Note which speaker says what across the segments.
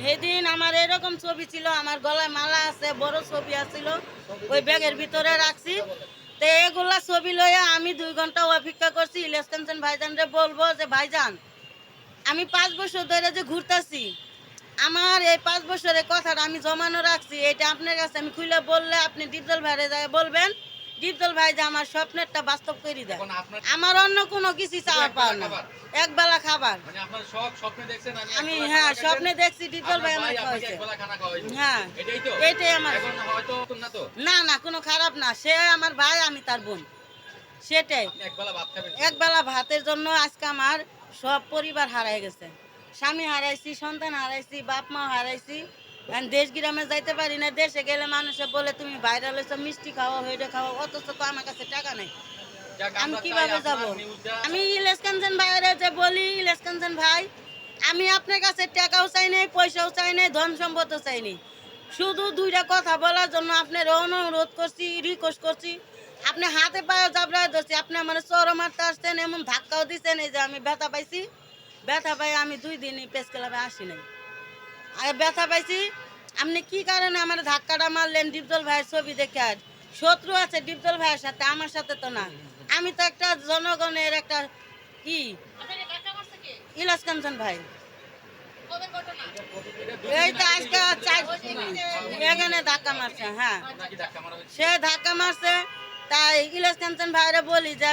Speaker 1: সেদিন আমার এরকম ছবি ছিল, আমার গলায় মালা আছে, বড় ছবি আছিল, ওই ব্যাগের ভিতরে রাখছি। তো এগুলা ছবি লইয়া আমি দুই ঘণ্টা অপেক্ষা করছি ইলেস কাঞ্চন ভাইজানরে বলব যে, ভাইজান, আমি পাঁচ বছর ধরে যে ঘুরতেছি, আমার এই পাঁচ বছরের কথাটা আমি জমানো রাখছি, এটা আপনার কাছে আমি খুলে বললে আপনি ডিপজল ভাইরে যায় বলবেন ডিপজল ভাই যে আমার স্বপ্নেরটা বাস্তব করে দেয়। আমার অন্য কোনো কিছু চাওয়ার পাওয়া না এক বেলা খাবার।
Speaker 2: মানে আমি
Speaker 1: হ্যাঁ স্বপ্নে দেখছি ডিপজল ভাই আমার খাওয়াইছে। হ্যাঁ
Speaker 2: এটাই
Speaker 1: আমার।
Speaker 2: না
Speaker 1: না কোনো খারাপ না। সে আমার ভাই আমি তার বোন। সেটাই।
Speaker 2: একবেলা
Speaker 1: এক বেলা ভাতের জন্য আজকে আমার সব পরিবার হারাই গেছে। স্বামী হারাইছি সন্তান হারাইছি বাপ মা হারাইছি। দেশ গ্রামে যাইতে পারি না দেশে গেলে মানুষে বলে তুমি ভাইরাল হয়েছো মিষ্টি খাওয়া হেঁটে খাওয়া অথচ তো আমার কাছে টাকা নেই। আমি কীভাবে যাব? আমি ইলেশ কাঞ্চন ভাইয়ের যে বলি ইলেশ কাঞ্চন ভাই আমি আপনার কাছে টাকাও চাই নাই পয়সাও চাই নাই ধন সম্পদও চাই নাই। শুধু দুইটা কথা বলার জন্য আপনার অনুরোধ করছি রিকোয়েস্ট করছি। আপনি হাতে পায়ে জাবড়ায় ধরছি আপনি আমার চরম মারতে আসছেন এমন ধাক্কাও দিচ্ছেন এই যে আমি ব্যথা পাইছি। ব্যথা পাই আমি দুই দিনই প্রেস ক্লাবে আসি নাই। ব্যথা পাইছি। আপনি কি কারণে আমার ধাক্কাটা মারলেন ডিপজল ভাইয়ের ছবি দেখে আর শত্রু আছে ডিপজল ভাইয়ের সাথে, আমার সাথে তো না। আমি তো একটা জনগণের একটা কি? ইলাস কাঞ্চন ভাই। এই তো আজকে ধাক্কা মারছে হ্যাঁ? সে ধাক্কা মারছে, তাই বলি যে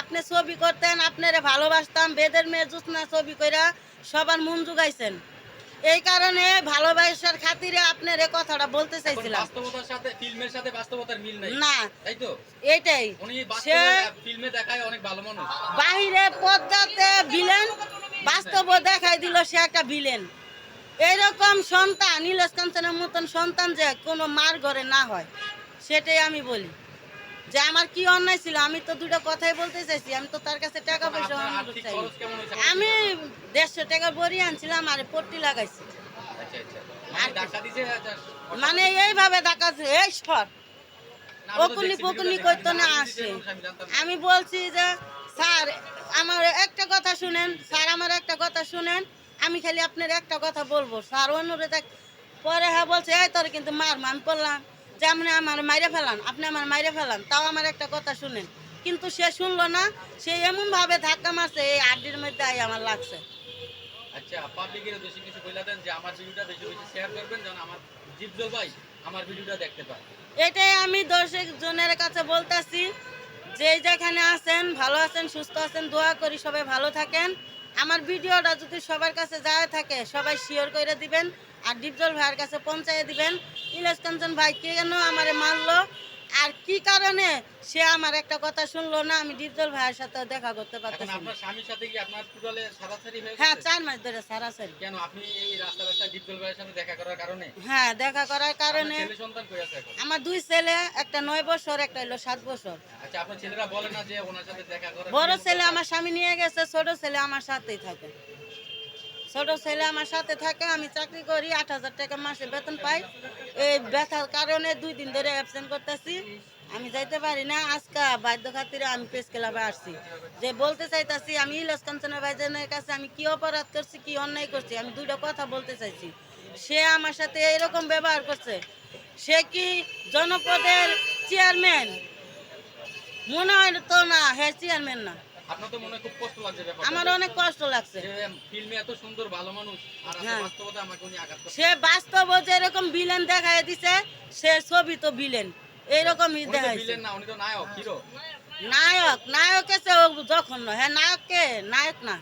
Speaker 1: আপনি ছবি করতেন, আপনারে ভালোবাসতাম, বেদের মেয়ে জুসনা ছবি কইরা সবার মন জুগাইছেন। এই কারণে ভালোবাসার খাতিরে আপনার এই কথাটা বলতে চাইছিলাম।
Speaker 2: বাস্তবতার সাথে ফিল্মের সাথে বাস্তবতার মিল নাই।
Speaker 1: না
Speaker 2: তাই তো?
Speaker 1: এইটাই সে
Speaker 2: ফিল্মে দেখায় অনেক ভালো মানুষ।
Speaker 1: বাহিরে পদ্মাতে ভিলেন বাস্তব দেখাই দিল সে একটা ভিলেন এরকম সন্তান নীলেশ কাঞ্চনের মতন সন্তান যে কোনো মার ঘরে না হয় সেটাই আমি বলি। যে আমার কি অন্যায় ছিল? আমি তো দুটো কথাই বলতে চাইছি। আমি তো তার কাছে টাকা পয়সা অনুরোধ চাই আমি দেড়শো টাকা বড়ি আনছিলাম আর পট্টি লাগাইছি।
Speaker 2: আচ্ছা আচ্ছা। মানে
Speaker 1: মানে এইভাবে দেখাচ্ছে এই সর।
Speaker 2: না, আমি তো
Speaker 1: ওকুলি
Speaker 2: দেখছি
Speaker 1: পকুলি
Speaker 2: ভিডিওটা,
Speaker 1: করতো না আসে।
Speaker 2: আমি
Speaker 1: বলছি যে স্যার আমার একটা কথা শুনেন। স্যার আমার একটা কথা শুনেন। আমি খালি আপনার একটা কথা বলব। স্যার অনুরোধ পরে হ্যাঁ বলছে এই তোর কিন্তু মার আমি বললাম যে আপনি আমার মাইরে ফেলান আপনি আমার মাইরে ফেলান তাও আমার একটা কথা শুনেন। কিন্তু সে শুনলো না সে এমন ভাবে ধাক্কা মারছে এই আড্ডির মধ্যে আই আমার লাগছে।
Speaker 2: আচ্ছা পাবলিকের বেশি কিছু কইলা দেন যে আমার ভিডিওটা বেশি বেশি শেয়ার করবেন যেন আমার জিপজল ভাই আমার ভিডিওটা দেখতে পায়।
Speaker 1: এটাই আমি দর্শক জনের কাছে বলতেছি যে যেখানে আছেন ভালো আছেন সুস্থ আছেন দোয়া করি সবাই ভালো থাকেন। আমার ভিডিওটা যদি সবার কাছে যায় থাকে সবাই শেয়ার করে দিবেন। আর ডিপজল ভাইয়ের কাছে পৌঁছায় দিবেন। ইলেশ কাঞ্চন ভাই কেন আমারে মারলো? আর কি কারণে সে আমার একটা কথা শুনলো না আমি ডিপজল ভাইয়ের সাথে দেখা করতে পারতাম
Speaker 2: আপনার স্বামীর সাথে কি আপনার টোটালে সারাসারি হয়ে
Speaker 1: হ্যাঁ চার মাস ধরে সারাসারি
Speaker 2: কেন? আপনি এই রাস্তা রাস্তায় ডিপজল ভাইয়ের সাথে দেখা করার কারণে?
Speaker 1: হ্যাঁ দেখা করার কারণে
Speaker 2: ছেলে সন্তান কই আছে এখন?
Speaker 1: আমার দুই ছেলে একটা নয় বছর একটা হলো সাত বছর।
Speaker 2: আচ্ছা আপনার ছেলেরা বলে না যে ওনার সাথে দেখা করার
Speaker 1: বড় ছেলে আমার স্বামী নিয়ে গেছে ছোট ছেলে আমার সাথেই থাকে। ছোট ছেলে আমার সাথে থাকে, আমি চাকরি করি, আট হাজার টাকা মাসে বেতন পাই। এই ব্যথার কারণে দুই দিন ধরে অ্যাবসেন্ট করতেছি। আমি যাইতে পারি না, আজকে বাধ্য খাতিরে আমি প্রেস ক্লাবে আসছি। যে বলতে চাইতাছি, আমি ইলস কাঞ্চনা ভাইজানের কাছে আমি কি অপরাধ করছি, কি অন্যায় করছি, আমি দুইটা কথা বলতে চাইছি। সে আমার সাথে এরকম ব্যবহার করছে। সে কি জনপদের চেয়ারম্যান মনে হয় তো না হ্যাঁ চেয়ারম্যান না।
Speaker 2: আপনার তো মনে খুব কষ্ট লাগছে
Speaker 1: আমার অনেক কষ্ট লাগছে।
Speaker 2: ফিল্মে এত সুন্দর ভালো মানুষ আর
Speaker 1: হ্যাঁ।
Speaker 2: বাস্তবতা আমাকে উনি আঘাত
Speaker 1: সে বাস্তব যেরকম দিছে সে ছবি তো এইরকমই
Speaker 2: না উনি তো নায়ক হিরো।
Speaker 1: নায়ক যখন হ্যাঁ নায়ক না।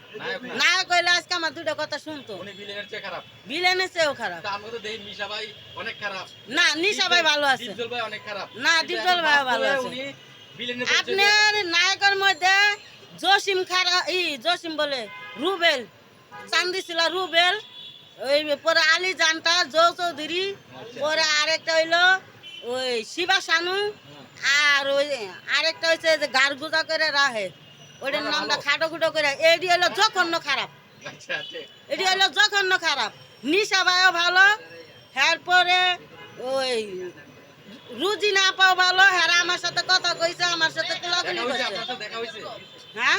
Speaker 2: নায়ক
Speaker 1: হইলে আজকে আমার দুটো কথা শুনতো।
Speaker 2: ভিলেনের খারাপ।
Speaker 1: না নিশা ভাই ভালো আছে। না, ডিপজল ভাই ভালো আছে। আপনার নায়কের মধ্যে জসিম খারা ই জসিম বলে রুবেল চান্দিছিলা রুবেল ওই পরে আলী জানটা জৌ চৌধুরী পরে আরেকটা হইল ওই শিবা শানু আর ওই আরেকটা হচ্ছে যে গারগুজা করে রাহে ওইটার নামটা খাটো খুটো করে এটি হলো জঘন্য খারাপ। এটি হলো জঘন্য খারাপ। নিশা ভাইও ভালো এরপরে ওই রুজি না পাও ভালো হ্যাঁ আমার সাথে কথা কইছে আমার সাথে কোলাকুলি
Speaker 2: দেখা হয়েছে
Speaker 1: করছে
Speaker 2: আপনার সাথে দেখা হয়েছে
Speaker 1: হ্যাঁ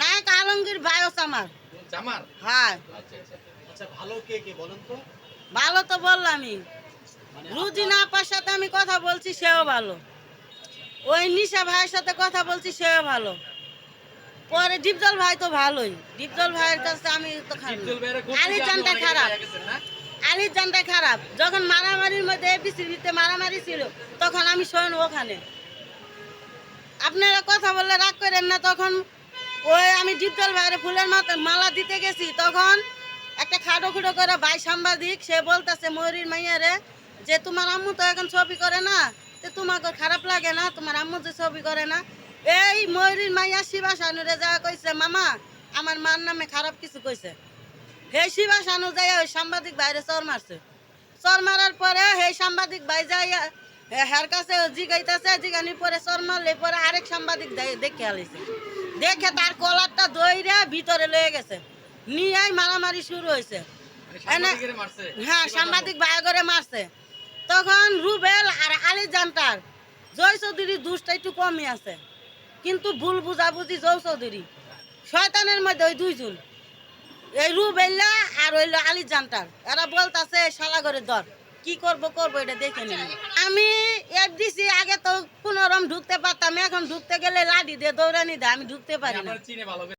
Speaker 1: নায়ক আলমগীর ভাইও আমার
Speaker 2: জামার
Speaker 1: হ্যাঁ।
Speaker 2: আচ্ছা আচ্ছা।
Speaker 3: আচ্ছা ভালো কে কে বলেন তো?
Speaker 1: ভালো তো বললামই।
Speaker 3: মানে
Speaker 1: রুজিনা আপার সাথে আমি কথা বলছি সেও ভালো। ওই নিশা ভাইয়ের সাথে কথা বলছি সেও ভালো। পরে ডিপজল ভাই তো ভালোই। ডিপজল ভাইয়ের কাছে আমি তো খারাপ। আলী জানটা খারাপ।
Speaker 2: না?
Speaker 1: আলির জানটা খারাপ। যখন মারামারির মধ্যে এপিসিবিতে মারামারি ছিল তখন আমি শোন ওখানে। আপনারা কথা বললে রাগ করেন না তখন ওই আমি ডিপজল ভাইয়ের ফুলের মালা দিতে গেছি, তখন একটা খাটো খুটো করে ভাই সাংবাদিক, সে বলতেছে, ময়ূরীর মাইয়ারে যে তোমার আম্মু তো এখন ছবি করে না, তো তোমাকে খারাপ লাগে না, তোমার আম্মু যে ছবি করে না? এই ময়ূরীর মাইয়া শিবা সানুরে যা কইছে, মামা, আমার মার নামে খারাপ কিছু কইছে। হে শিবা সানু যাই ওই সাংবাদিক বাইরে চর মারছে। চর মারার পরে সেই সাংবাদিক ভাই যাইয়া হের কাছে জিগাইতেছে, জিগানির পরে চর মারলে পরে আরেক সাংবাদিক দেখে আলিছে। দেখে তার কলারটা দইরা ভিতরে লয়ে গেছে। নিয়েই মারামারি শুরু হয়েছে।
Speaker 2: মানে
Speaker 1: হ্যাঁ সাংবাদিক করে মারছে। তখন রুবেল আর আলী জান্টার জয় চৌধুরী দুষ্টা একটু কমই আছে। কিন্তু ভুল বুঝাবুঝি জয় চৌধুরী। শয়তানের মধ্যে ওই দুইজন। এই রুবেল্লা আর হইল আলী জান্টার এরা বলতাছে শালা করে দর কি করব করব এটা দেখে নিন। আমি এফডিসি আগে তো কোনোরকম ঢুকতে পারতাম এখন ঢুকতে গেলে লাঠি দিয়ে দৌড়ানি দেয় আমি ঢুকতে পারি না।